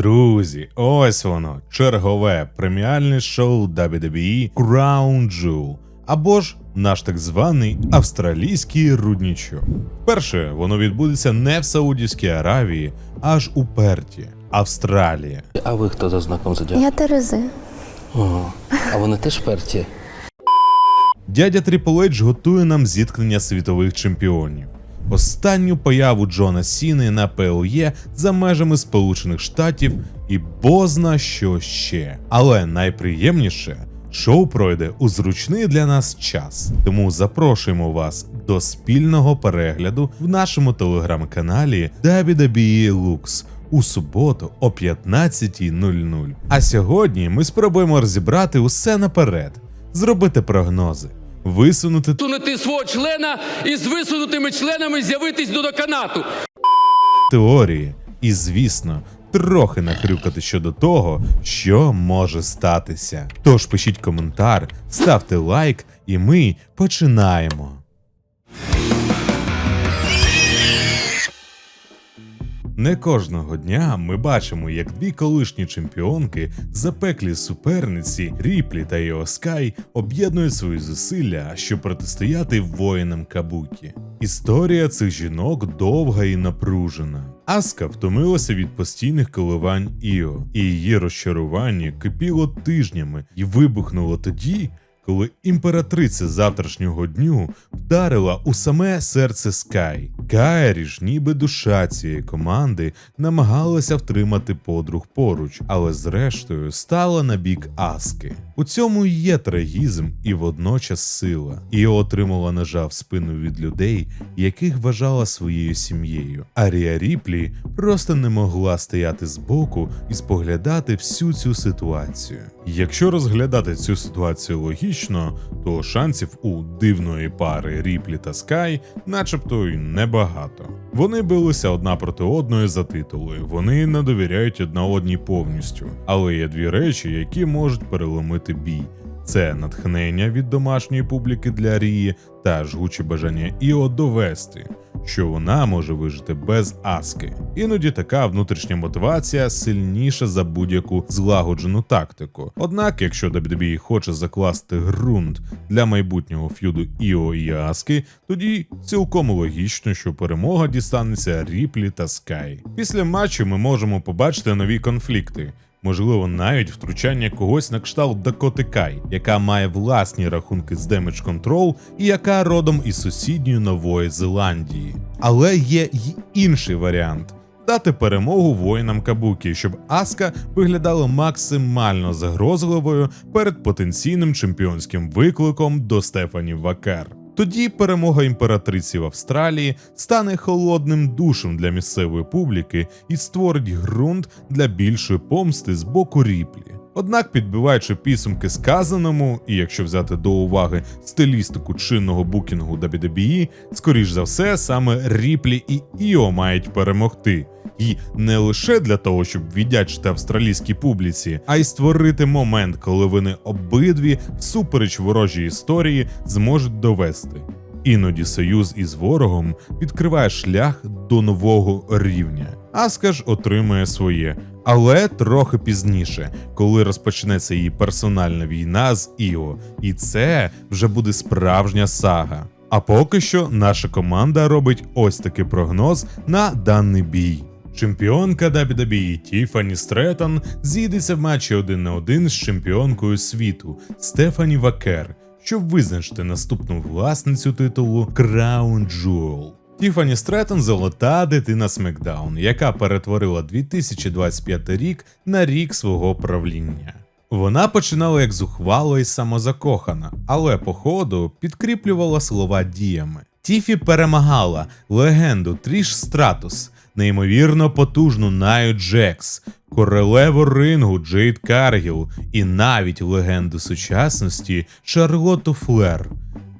Друзі, ось воно, чергове преміальне шоу WWE Crown Jewel, або ж наш так званий австралійський руднічок. Перше, воно відбудеться не в Саудівській Аравії, аж у Перті, Австралія. А ви хто за знаком зодіаку? Я Терези. Ого. А вони теж перті? Дядя Тріпл Ейдж готує нам зіткнення світових чемпіонів. Останню появу Джона Сіни на ПЛЄ за межами Сполучених Штатів і бозна що ще. Але найприємніше шоу пройде у зручний для нас час. Тому запрошуємо вас до спільного перегляду в нашому телеграм-каналі WWE Lux у суботу о 15.00. А сьогодні ми спробуємо розібрати усе наперед, зробити прогнози, висунути Сунути свого члена і з висунутими членами з'явитись до доканату. теорії і, звісно, трохи нахрюкати щодо того, що може статися. Тож пишіть коментар, ставте лайк, і ми починаємо. Не кожного дня ми бачимо, як дві колишні чемпіонки, запеклі суперниці Ріплі та Іо Скай об'єднують свої зусилля, щоб протистояти воїнам Кабукі. Історія цих жінок довга і напружена. Аска втомилася від постійних коливань Іо, і її розчарування кипіло тижнями і вибухнуло тоді, коли імператриця завтрашнього дню вдарила у саме серце Скай. Кайрі ж, ніби душа цієї команди, намагалася втримати подруг поруч, але зрештою стала на бік Аски. У цьому є трагізм і водночас сила. І отримала ножа в спину від людей, яких вважала своєю сім'єю. Арія Ріплі просто не могла стояти збоку і споглядати всю цю ситуацію. Якщо розглядати цю ситуацію логічно, то шансів у дивної пари Ріплі та Скай, начебто й небагато. Вони билися одна проти одної за титули, вони не довіряють одна одній повністю, але є дві речі, які можуть переломити бій. Це натхнення від домашньої публіки для Рії та жгуче бажання Іо довести, що вона може вижити без аски. Іноді така внутрішня мотивація сильніша за будь-яку злагоджену тактику. Однак, якщо WWE хоче закласти ґрунт для майбутнього ф'юду Іо і Аски, тоді цілком логічно, що перемога дістанеться Ріплі та Скай. Після матчу ми можемо побачити нові конфлікти. Можливо, навіть втручання когось на кшталт Дакоти Кай, яка має власні рахунки з Damage Control і яка родом із сусідньої Нової Зеландії. Але є й інший варіант. Дати перемогу воїнам Кабукі, щоб Аска виглядала максимально загрозливою перед потенційним чемпіонським викликом до Стефані Вакер. Тоді перемога імператриці в Австралії стане холодним душем для місцевої публіки і створить ґрунт для більшої помсти з боку ріплі. Однак, підбиваючи підсумки сказаному, і якщо взяти до уваги стилістику чинного букінгу WWE, скоріш за все, саме Ріплі і Іо мають перемогти. І не лише для того, щоб віддячити австралійській публіці, а й створити момент, коли вони обидві, всупереч ворожій історії, зможуть довести. Іноді союз із ворогом відкриває шлях до нового рівня. Аска ж отримує своє, але трохи пізніше, коли розпочнеться її персональна війна з Іо, і це вже буде справжня сага. А поки що наша команда робить ось такий прогноз на даний бій. Чемпіонка WWE Тіфані Стретон зійдеться в матчі один на один з чемпіонкою світу Стефані Вакер, щоб визначити наступну власницю титулу Crown Jewel. Тіфані Стретон золота дитина Смекдаун, яка перетворила 2025 рік на рік свого правління. Вона починала як зухвало і самозакохана, але по ходу підкріплювала слова діями. Тіфі перемагала легенду Тріш Стратус, неймовірно потужну Наю Джекс, королеву рингу Джейд Каргіл і навіть легенду сучасності Шарлоту Флер.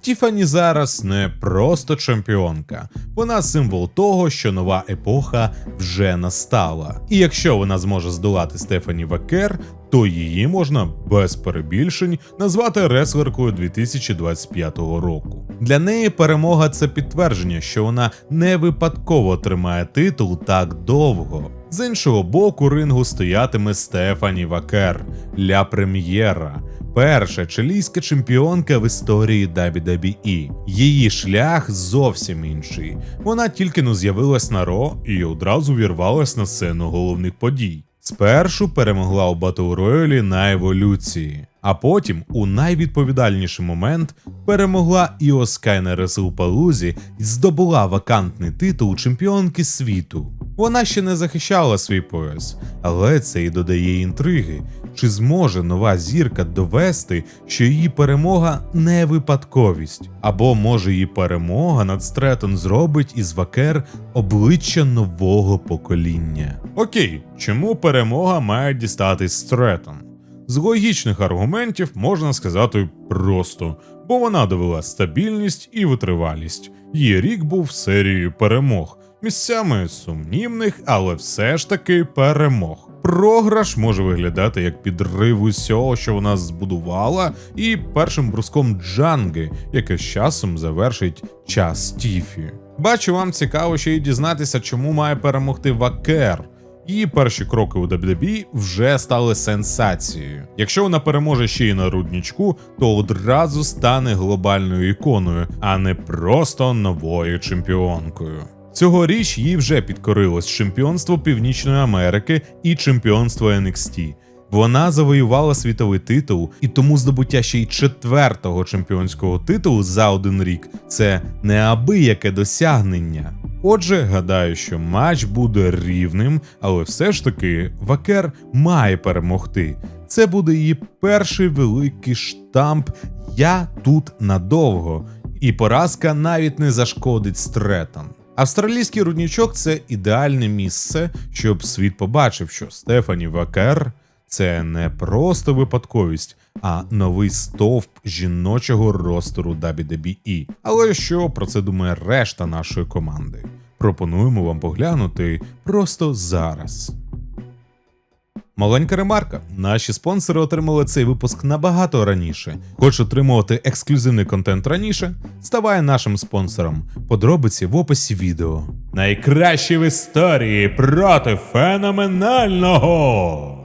Тіфані зараз не просто чемпіонка, вона символ того, що нова епоха вже настала. І якщо вона зможе здолати Стефані Вакер, то її можна без перебільшень назвати реслеркою 2025 року. Для неї перемога це підтвердження, що вона не випадково тримає титул так довго. З іншого боку, рингу стоятиме Стефані Вакер, ля прем'єра, перша чилійська чемпіонка в історії WWE. Її шлях зовсім інший. Вона тільки но з'явилась на Ро і одразу вірвалась на сцену головних подій. Спершу перемогла у Батл Роялі на еволюції, а потім, у найвідповідальніший момент, перемогла і на Реслпалузі і здобула вакантний титул чемпіонки світу. Вона ще не захищала свій пояс, але це і додає інтриги. Чи зможе нова зірка довести, що її перемога не випадковість? Або може її перемога над Стретон зробить із Вакер обличчя нового покоління? Окей, чому перемога має дістатись Стретон? З логічних аргументів можна сказати просто, бо вона довела стабільність і витривалість. Її рік був серією перемог, місцями сумнівних, але все ж таки перемог. Програш може виглядати як підрив усього, що вона збудувала, і першим бруском Джанги, яке з часом завершить час Тіфі. Бачу, вам цікаво ще й дізнатися, чому має перемогти Вакер. Її перші кроки у WWE вже стали сенсацією. Якщо вона переможе ще й на руднічку, то одразу стане глобальною іконою, а не просто новою чемпіонкою. Цьогоріч їй вже підкорилось чемпіонство Північної Америки і чемпіонство NXT. Вона завоювала світовий титул, і тому здобуття ще й четвертого чемпіонського титулу за один рік це неабияке досягнення. Отже, гадаю, що матч буде рівним, але все ж таки Вакер має перемогти. Це буде її перший великий штамп Я тут надовго, і поразка навіть не зашкодить стретам. Австралійський руднічок це ідеальне місце, щоб світ побачив, що Стефані Вакер це не просто випадковість, а новий стовп жіночого ростеру WWE. Але що про це думає решта нашої команди? Пропонуємо вам поглянути просто зараз. Маленька ремарка. Наші спонсори отримали цей випуск набагато раніше. Хочеш отримувати ексклюзивний контент раніше? Ставай нашим спонсором. Подробиці в описі відео. Найкращі в історії проти феноменального.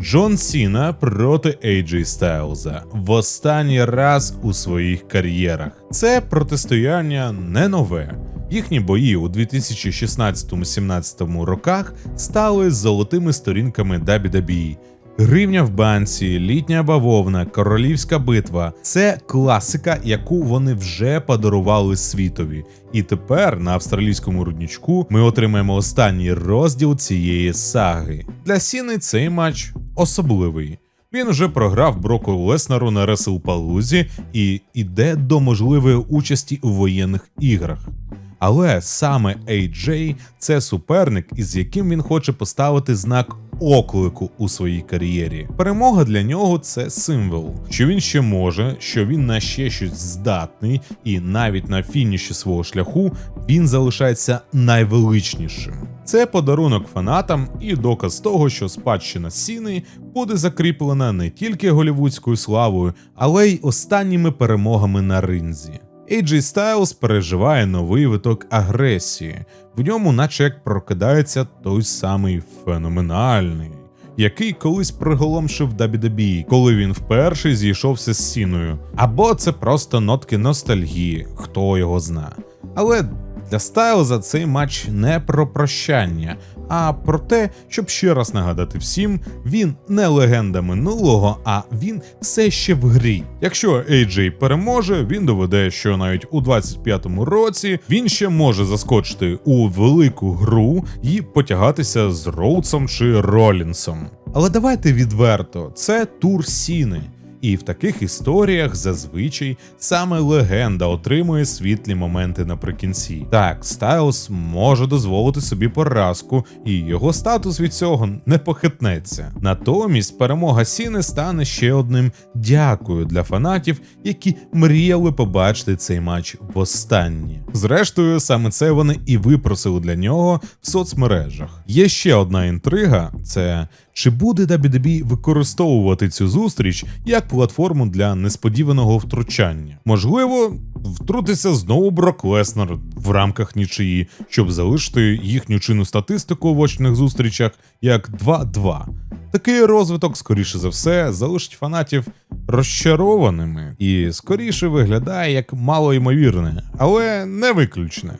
Джон Сіна проти AJ Стайлза в останній раз у своїх кар'єрах. Це протистояння не нове. Їхні бої у 2016-17 роках стали золотими сторінками WWE. Гривня в банці, літня бавовна, королівська битва це класика, яку вони вже подарували світові. І тепер на австралійському руднічку ми отримаємо останній розділ цієї саги. Для Сіни цей матч особливий. Він вже програв Броку Леснеру на Реселпалузі і йде до можливої участі у воєнних іграх. Але саме AJ – це суперник, із яким він хоче поставити знак оклику у своїй кар'єрі. Перемога для нього це символ, що він ще може, що він на ще щось здатний, і навіть на фініші свого шляху він залишається найвеличнішим. Це подарунок фанатам і доказ того, що спадщина Сіни буде закріплена не тільки голівудською славою, але й останніми перемогами на ринзі. AJ Styles переживає новий виток агресії. В ньому, наче як прокидається той самий феноменальний, який колись приголомшив Дабідабі, коли він вперше зійшовся з сіною. Або це просто нотки ностальгії, хто його зна. Але для Стайлза цей матч не про прощання, а про те, щоб ще раз нагадати всім, він не легенда минулого, а він все ще в грі. Якщо AJ переможе, він доведе, що навіть у 25-му році він ще може заскочити у велику гру і потягатися з Роудсом чи Ролінсом. Але давайте відверто, це тур Сіни. І в таких історіях зазвичай саме легенда отримує світлі моменти наприкінці. Так, Стайлз може дозволити собі поразку, і його статус від цього не похитнеться. Натомість перемога Сіни стане ще одним дякую для фанатів, які мріяли побачити цей матч востаннє. Зрештою, саме це вони і випросили для нього в соцмережах. Є ще одна інтрига: це чи буде WWE використовувати цю зустріч як платформу для несподіваного втручання? Можливо, втрутиться знову Брок Леснер в рамках нічиї, щоб залишити їхню чинну статистику в очних зустрічах як 2-2. Такий розвиток, скоріше за все, залишить фанатів розчарованими і скоріше виглядає як малоймовірне, але не виключне.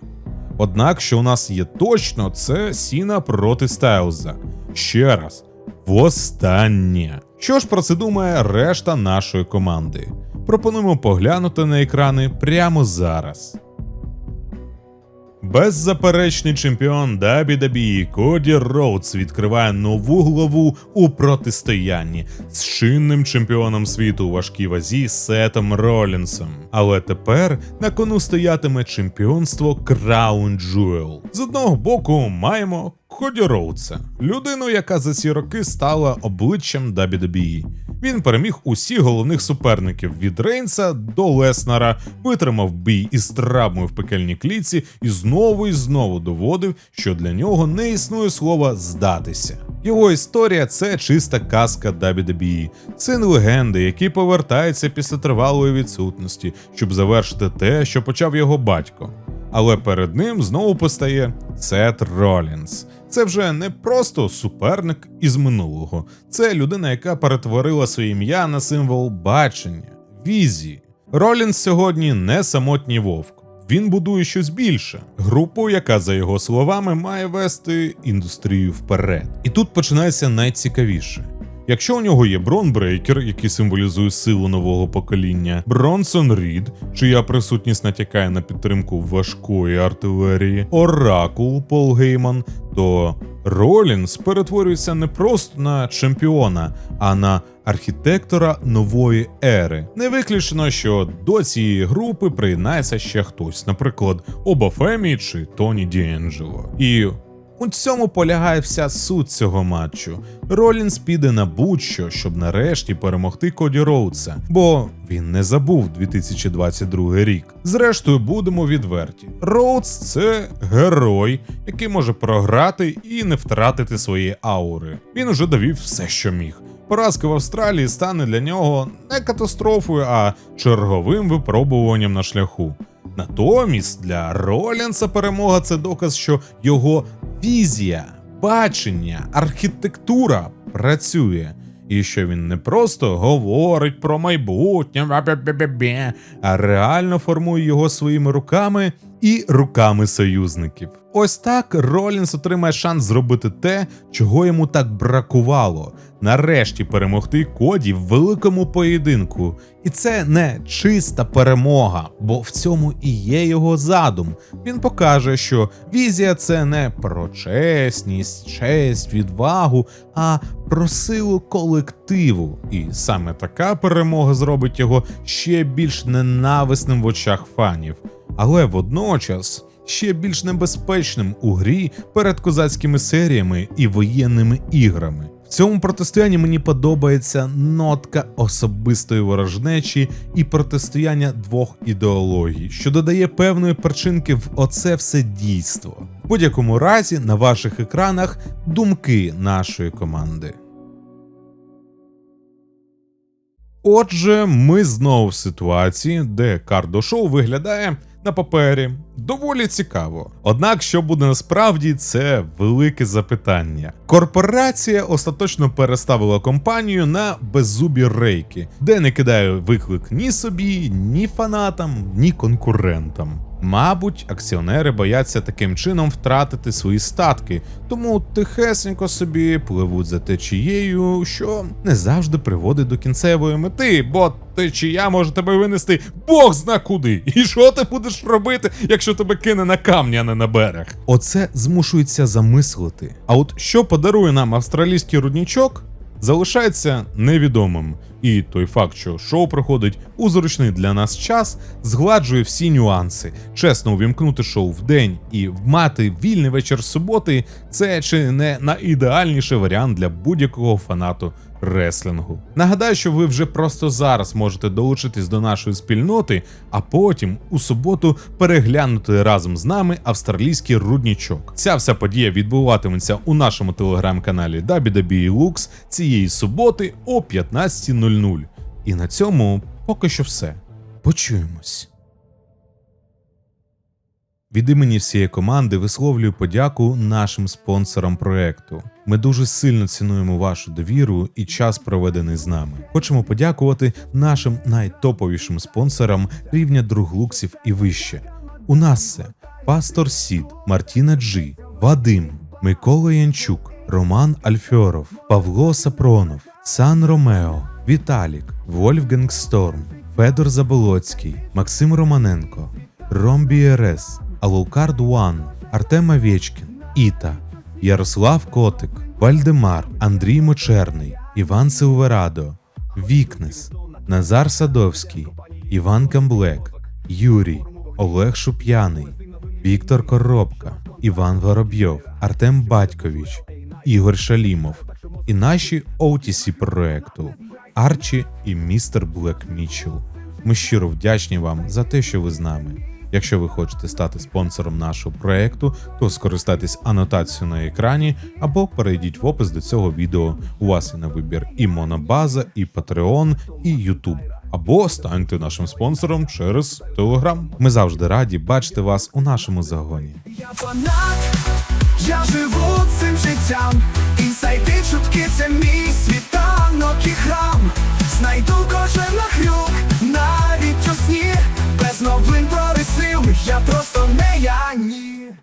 Однак, що у нас є точно, це Сіна проти Стайлза. Ще раз, востаннє. Що ж про це думає решта нашої команди? Пропонуємо поглянути на екрани прямо зараз. Беззаперечний чемпіон WWE Коді Роудс відкриває нову главу у протистоянні з чинним чемпіоном світу у важкій вазі Сетом Ролінсом. Але тепер на кону стоятиме чемпіонство Crown Jewel. З одного боку маємо Коді Роудса, людину, яка за ці роки стала обличчям WWE. Він переміг усіх головних суперників від Рейнса до Леснара, витримав бій із травмою в пекельній кліці і знову і знову доводив, що для нього не існує слова здатися. Його історія це чиста казка WWE, син легенди, який повертається після тривалої відсутності, щоб завершити те, що почав його батько. Але перед ним знову постає Сет Ролінс. Це вже не просто суперник із минулого, це людина, яка перетворила своє ім'я на символ бачення, візії. Ролінс сьогодні не самотній вовк. Він будує щось більше, групу, яка, за його словами, має вести індустрію вперед. І тут починається найцікавіше. Якщо у нього є Брон Брейкер, який символізує силу нового покоління, Бронсон Рід, чия присутність натякає на підтримку важкої артилерії, Оракул Пол Гейман, то Ролінс перетворюється не просто на чемпіона, а на архітектора нової ери. Не виключено, що до цієї групи приєднається ще хтось, наприклад, Оба Фемі чи Тоні Діенджело. І у цьому полягає вся суть цього матчу. Ролінс піде на будь-що, щоб нарешті перемогти Коді Роудса, бо він не забув 2022 рік. Зрештою, будемо відверті. Роудс це герой, який може програти і не втратити свої аури. Він уже довів все, що міг. Поразка в Австралії стане для нього не катастрофою, а черговим випробуванням на шляху. Натомість для Ролінса перемога це доказ, що його візія, бачення, архітектура працює. І що він не просто говорить про майбутнє, а реально формує його своїми руками і руками союзників. Ось так Ролінс отримає шанс зробити те, чого йому так бракувало. Нарешті перемогти Коді в великому поєдинку. І це не чиста перемога, бо в цьому і є його задум. Він покаже, що візія це не про чесність, честь, відвагу, а про силу колективу. І саме така перемога зробить його ще більш ненависним в очах фанів. Але водночас ще більш небезпечним у грі перед козацькими серіями і воєнними іграми. В цьому протистоянні мені подобається нотка особистої ворожнечі і протистояння двох ідеологій, що додає певної перчинки в оце все дійство. В будь-якому разі на ваших екранах думки нашої команди. Отже, ми знову в ситуації, де кардошоу виглядає на папері доволі цікаво. Однак, що буде насправді, це велике запитання. Корпорація остаточно переставила компанію на беззубі рейки, де не кидає виклик ні собі, ні фанатам, ні конкурентам. Мабуть, акціонери бояться таким чином втратити свої статки, тому тихесенько собі пливуть за течією, що не завжди приводить до кінцевої мети, бо течія може тебе винести Бог зна куди. І що ти будеш робити, якщо тебе кине на камні, а не на берег? Оце змушується замислити. А от що подарує нам австралійський руднічок? Залишається невідомим, І той факт, що шоу проходить у зручний для нас час, згладжує всі нюанси. Чесно, увімкнути шоу в день і мати вільний вечір суботи це чи не найідеальніший варіант для будь-якого фанату реслінгу. Нагадаю, що ви вже просто зараз можете долучитись до нашої спільноти, а потім у суботу переглянути разом з нами австралійський руднічок. Ця вся подія відбуватиметься у нашому телеграм-каналі WWE Lux цієї суботи о 15.00. І на цьому поки що все. Почуємось. Від імені всієї команди висловлюю подяку нашим спонсорам проекту. Ми дуже сильно цінуємо вашу довіру і час, проведений з нами. Хочемо подякувати нашим найтоповішим спонсорам рівня друг луксів і вище. У нас це Пастор Сід, Мартіна Джі, Вадим, Микола Янчук, Роман Альфьоров, Павло Сапронов, Сан Ромео, Віталік, Вольфганг Сторм, Федор Заболоцький, Максим Романенко, Ром Біерес, Алукард Уан, Артем Овечкін, Іта, Ярослав Котик, Вальдемар, Андрій Мочерний, Іван Силверадо, Вікнес, Назар Садовський, Іван Камблек, Юрій, Олег Шуп'яний, Віктор Коробка, Іван Воробйов, Артем Батькович, Ігор Шалімов і наші OTC проекту Арчі і містер Блек Мічел. Ми щиро вдячні вам за те, що ви з нами. Якщо ви хочете стати спонсором нашого проекту, то скористайтесь анотацією на екрані або перейдіть в опис до цього відео. У вас є на вибір і Монобаза, і Patreon, і YouTube. Або станьте нашим спонсором через Телеграм. Ми завжди раді бачити вас у нашому загоні. Я фанат, я живу цим життям, і чутки це мій світанок і храм. Знайду кожен нахрюк, навіть у сні без новин про я просто не я ні.